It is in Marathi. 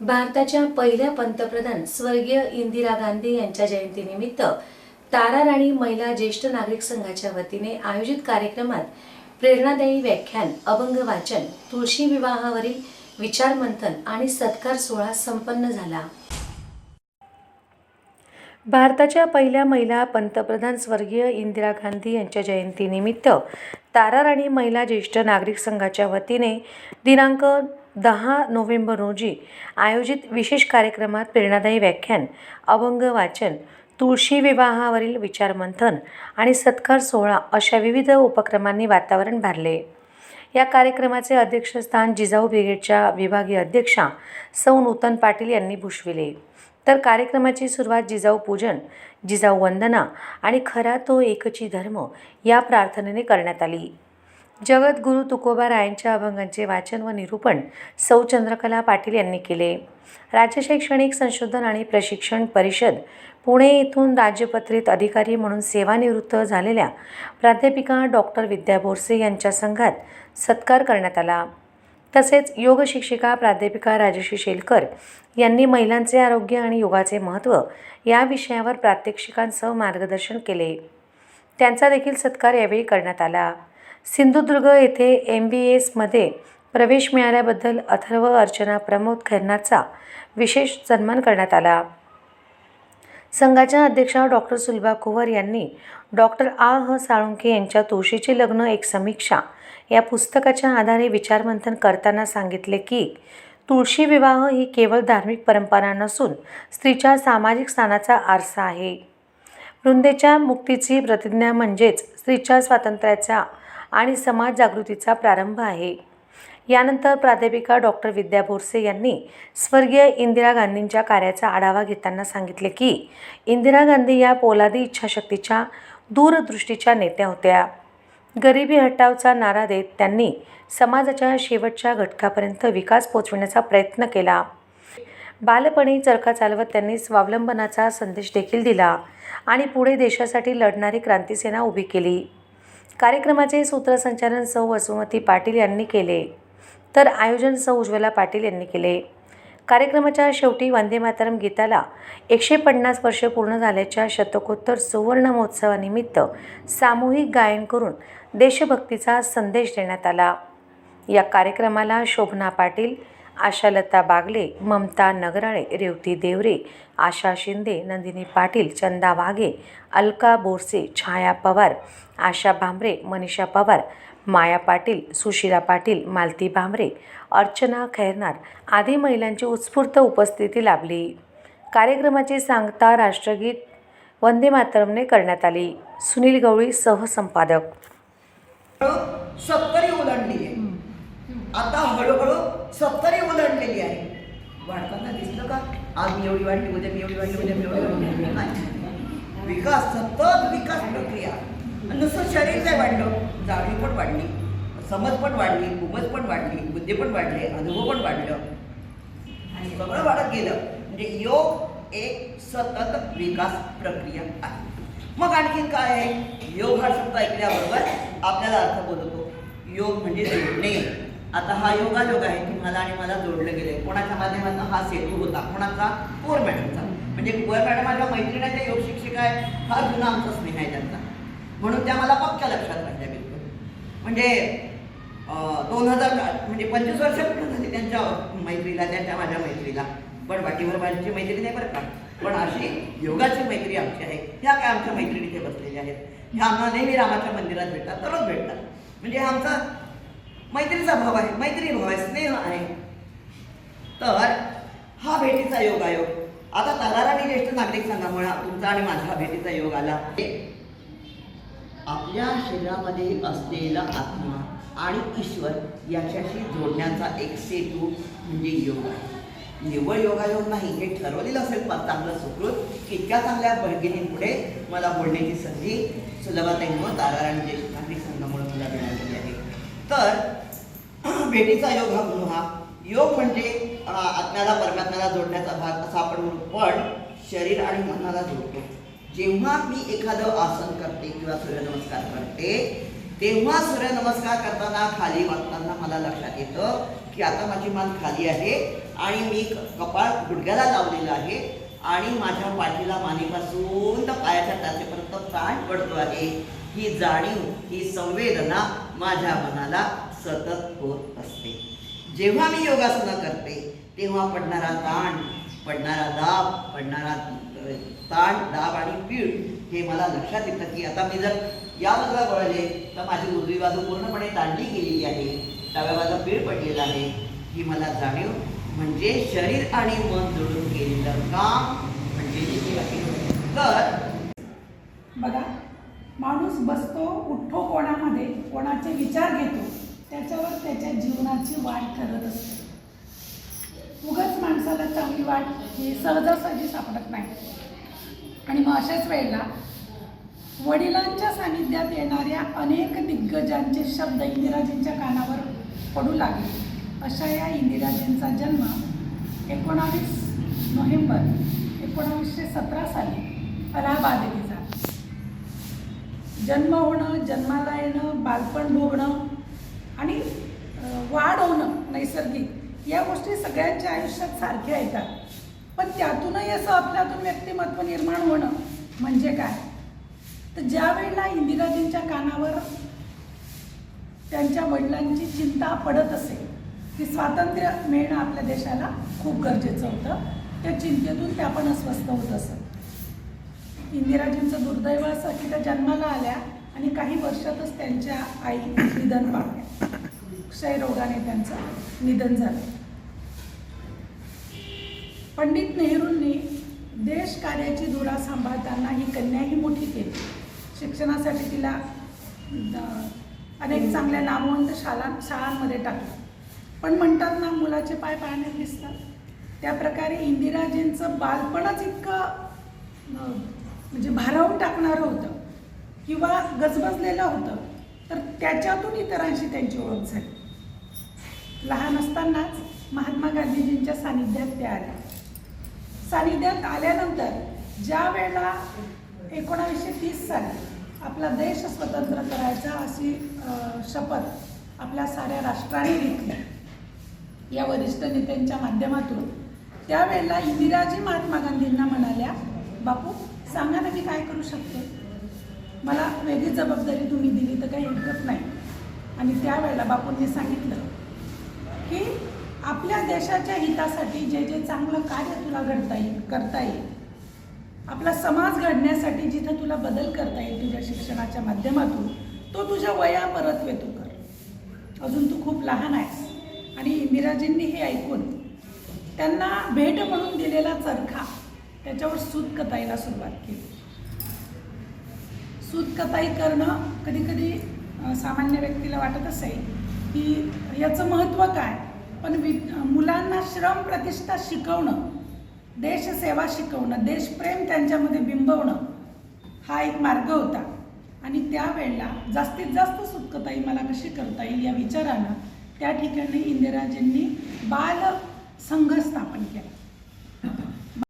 भारताच्या पहिल्या पंतप्रधान स्वर्गीय इंदिरा गांधी यांच्या जयंतीनिमित्त तारा राणी महिला ज्येष्ठ नागरिक संघाच्या वतीने आयोजित कार्यक्रमात प्रेरणादायी व्याख्यान अभंग वाचन तुळशी विवाहावरील विचारमंथन आणि सत्कार सोहळा संपन्न झाला. भारताच्या पहिल्या महिला पंतप्रधान स्वर्गीय इंदिरा गांधी यांच्या जयंतीनिमित्त तारा राणी महिला ज्येष्ठ नागरिक संघाच्या वतीने दिनांक दहा नोव्हेंबर रोजी आयोजित विशेष कार्यक्रमात प्रेरणादायी व्याख्यान अभंग वाचन तुळशी विवाहावरील विचारमंथन आणि सत्कार सोहळा अशा विविध उपक्रमांनी वातावरण भारले. या कार्यक्रमाचे अध्यक्षस्थान जिजाऊ ब्रिगेडच्या विभागीय अध्यक्षा सौ नूतन पाटील यांनी भूषविले. तर कार्यक्रमाची सुरुवात जिजाऊ पूजन जिजाऊ वंदना आणि खरा तो एकची धर्म या प्रार्थनेने करण्यात आली. जगद्गुरू तुकोबा रायांच्या अभंगांचे वाचन व निरूपण सौ चंद्रकला पाटील यांनी केले. राज्य शैक्षणिक संशोधन आणि प्रशिक्षण परिषद पुणे येथून राज्यपत्रित अधिकारी म्हणून सेवानिवृत्त झालेल्या प्राध्यापिका डॉक्टर विद्या बोरसे यांच्या संघात सत्कार करण्यात आला. तसेच योग शिक्षिका प्राध्यापिका राजश्री शेलकर यांनी महिलांचे आरोग्य आणि योगाचे महत्त्व या विषयावर प्रात्यक्षिकांसह मार्गदर्शन केले. त्यांचा देखील सत्कार यावेळी करण्यात आला. सिंधुदुर्ग येथे एम बी एसमध्ये प्रवेश मिळाल्याबद्दल अथर्व अर्चना प्रमोद खैरनारचा विशेष सन्मान करण्यात आला. संघाच्या अध्यक्षा डॉक्टर सुलभा कुवर यांनी डॉक्टर आ. ह. साळुंके यांच्या तुळशीचे लग्न एक समीक्षा या पुस्तकाच्या आधारे विचारमंथन करताना सांगितले की तुळशी विवाह ही केवळ धार्मिक परंपरा नसून स्त्रीच्या सामाजिक स्थानाचा आरसा आहे. वृंदेच्या मुक्तीची प्रतिज्ञा म्हणजेच स्त्रीच्या स्वातंत्र्याचा आणि समाज जागृतीचा प्रारंभ आहे. यानंतर प्राध्यापिका डॉक्टर विद्या भोरसे यांनी स्वर्गीय इंदिरा गांधींच्या कार्याचा आढावा घेताना सांगितले की इंदिरा गांधी या पोलादी इच्छाशक्तीच्या दूरदृष्टीच्या नेत्या होत्या. गरिबी हटावचा नारा देत त्यांनी समाजाच्या शेवटच्या घटकापर्यंत विकास पोचविण्याचा प्रयत्न केला. बालपणी चरखा चालवत त्यांनी स्वावलंबनाचा संदेश देखील दिला आणि पुढे देशासाठी लढणारी क्रांतीसेना उभी केली. कार्यक्रमाचे सूत्रसंचालन सौ वसुमती पाटील यांनी केले. तर आयोजन सौ उज्ज्वला पाटील यांनी केले. कार्यक्रमाच्या शेवटी वंदे मातरम गीताला एकशे पन्नास वर्ष पूर्ण झाल्याच्या शतकोत्तर सुवर्ण महोत्सवानिमित्त सामूहिक गायन करून देशभक्तीचा संदेश देण्यात आला. या कार्यक्रमाला शोभना पाटील आशालता बागले ममता नगराळे रेवती देवरे आशा शिंदे नंदिनी पाटील चंदा वाघे अलका बोरसे छाया पवार आशा भांबरे मनीषा पवार माया पाटील सुशिला पाटील मालती भांबरे अर्चना खैरनार आदी महिलांची उत्स्फूर्त उपस्थिती लाभली. कार्यक्रमाची सांगता राष्ट्रगीत वंदे मातरमने करण्यात आली. सुनील गवळी सहसंपादक. सत्तरी ओलांडली आता हळूहळू सत्तरी ओलांडलेली आहे. वाढताना दिसलं का? आज मी एवढी वाढली उद्या मी एवढी वाढली उद्या मी एवढी वाढली. नाही. विकास सतत विकास प्रक्रिया. नुसतं शरीर नाही वाढलं जाणीव पण वाढली समज पण वाढली उमज पण वाढली बुद्धी पण वाढले अनुभव पण वाढलं. आणि सगळं वाढत गेलं. म्हणजे योग एक सतत विकास प्रक्रिया आहे. मग आणखीन काय आहे? योग हा शब्द ऐकल्याबरोबर आपल्याला अर्थ बोलतो. योग म्हणजे जोडणे आता हा योगायोग आहे की मला आणि मला जोडलं गेलंय. कोणाच्या माध्यमातून हा सेतू होता? कोणाचा? कोर मॅडमचा. म्हणजे कोर मॅडम माझ्या मैत्रिणीच्या योग शिक्षिका आहे हा जुना आमचा स्नेह आहे त्यांचा. म्हणून त्या मला पक्क्या लक्षात राहिल्या बिलकुल. म्हणजे दोन हजार म्हणजे पंचवीस वर्ष पूर्ण झाली त्यांच्या मैत्रीला त्यांच्या माझ्या मैत्रीला. पण वाटीवर माझी मैत्री नाही बरं का. पण अशी योगाची मैत्री आमची आहे. ह्या काय आमच्या मैत्रिणी इथे बसलेल्या आहेत? ह्या आम्हाला नेहमी रामाच्या मंदिरात भेटतात दररोज भेटतात. म्हणजे आमचा मैत्रीचा भाव आहे मैत्री भाव आहे स्नेह आहे. तर हा भेटीचा योग आयोग हो. आता तगाराने ज्येष्ठ नागरिक संघामुळे तुमचा आणि माझा भेटीचा योग आला. आपल्या शरीरामध्ये असलेला आत्मा आणि ईश्वर याच्याशी जोडण्याचा एक सेतू म्हणजे योग आहे. निव्वळ योगायोग नाही हे ठरवलेलं असेल पण चांगलं सुकृत. इतक्या चांगल्या भगिनींपुढे मला बोलण्याची संधी सुलभाताईमुळे ताराराणी ज्येष्ठ नागरिक संघामुळे मला मिळालेली आहे. तर भेटीचा योग हा गुरु हा. योग म्हणजे आत्म्याला परमात्म्याला जोडण्याचा भाग असा आपण म्हणू. पण शरीर आणि मनाला जोडतो. जेव्हा मी एखादं आसन करते किंवा सूर्यनमस्कार करते तेव्हा सूर्यनमस्कार करताना खाली वागताना मला लक्षात येतं की आता माझी मान खाली आहे आणि मी कपाळ गुडघ्याला लावलेलं आहे आणि माझ्या पाठीला मानेपासून तर पायाच्या टाचेपर्यंत ताण पडतो आहे. ही जाणीव ही संवेदना माझ्या मनाला सतत होत असते. जेव्हा मी योगासनं करते तेव्हा पडणारा ताण पडणारा दाब पडणारा ताण दाब आणि पीळ हे मला लक्षात येतं की आता मी जर या बाजूला वळले तर माझी उजवी बाजू पूर्णपणे ताणली गेलेली आहे. डाव्या बाजूला पीळ पडलेला आहे. ही मला जाणीव म्हणजे शरीर आणि मन जोडून केलेलं काम म्हणजे तर बघा माणूस बसतो उठतो कोणामध्ये कोणाचे विचार घेतो त्याच्यावर त्याच्या जीवनाची वाट करत असते. उगाच माणसाला चांगली वाट ही सहजासहजी सापडत नाही. आणि मग अशाच वेळेला वडिलांच्या सानिध्यात येणाऱ्या अनेक दिग्गजांचे शब्द इंदिराजींच्या कानावर पडू लागले. अशा या इंदिराजींचा जन्म एकोणावीस नोव्हेंबर एकोणावीसशे सतरा साली अलाहाबाद येथे झाला. जन्म होणं जन्माला येणं बालपण भोगणं आणि वाढ होणं नैसर्गिक या गोष्टी सगळ्यांच्या आयुष्यात सारख्या येतात. पण त्यातूनही असं आपल्यातून व्यक्तिमत्व निर्माण होणं म्हणजे काय? तर ज्या वेळेला इंदिराजींच्या कानावर त्यांच्या वडिलांची चिंता पडत असे की स्वातंत्र्य मिळणं आपल्या देशाला खूप गरजेचं होतं त्या चिंतेतून त्या पण अस्वस्थ होत असत. इंदिराजींचं दुर्दैव असं की त्या जन्माला आल्या आणि काही वर्षातच त्यांच्या आई निधन पावल्या क्षयरोगाने त्यांचं निधन झालं. पंडित नेहरूंनी देश कार्याची धुरा सांभाळताना ही कन्याही मोठी केली. शिक्षणासाठी तिला अनेक चांगल्या नामवंत शाळां शाळांमध्ये टाकलं. पण म्हणतात ना मुलाचे पाय पाहण्यात दिसतात. त्या प्रकारे इंदिराजींचं बालपणच इतकं म्हणजे भारावून टाकणारं होतं. किंवा गजबजलेलं होतं. तर त्याच्यातून इतरांशी त्यांची ओळख झाली. लहान असतानाच महात्मा गांधीजींच्या सानिध्यात त्या आल्या. सानिध्यात आल्यानंतर ज्या वेळेला एकोणावीसशे तीस साली आपला देश स्वतंत्र करायचा अशी शपथ आपल्या साऱ्या राष्ट्राने घेतली या वरिष्ठ नेत्यांच्या माध्यमातून त्यावेळेला इंदिराजी महात्मा गांधींना म्हणाल्या बापू सांगा ना मी काय करू शकते? मला वेगळी जबाबदारी तुम्ही दिली तर काही हरकत नाही. आणि त्यावेळेला बापूंनी सांगितलं की आपल्या देशाच्या हितासाठी जे जे चांगलं कार्य तुला घडता येईल करता येईल आपला समाज घडण्यासाठी जिथं तुला बदल करता येईल तुझ्या शिक्षणाच्या माध्यमातून तो तुझ्या वया परतवे तू कर. अजून तू खूप लहान आहेस. आणि इंदिराजींनी हे ऐकून त्यांना भेट म्हणून दिलेला चरखा त्याच्यावर सूत कतायला सुरुवात केली. सूत कताई करणं कधी कधी सामान्य व्यक्तीला वाटत असेल की याचं महत्त्व काय? पण वि मुलांना श्रम प्रतिष्ठा शिकवणं देशसेवा शिकवणं देशप्रेम त्यांच्यामध्ये बिंबवणं हा एक मार्ग होता. आणि त्यावेळेला जास्तीत जास्त सुतकताई मला कशी करता येईल या विचारानं त्या ठिकाणी इंदिराजींनी बाल संघ स्थापन केला.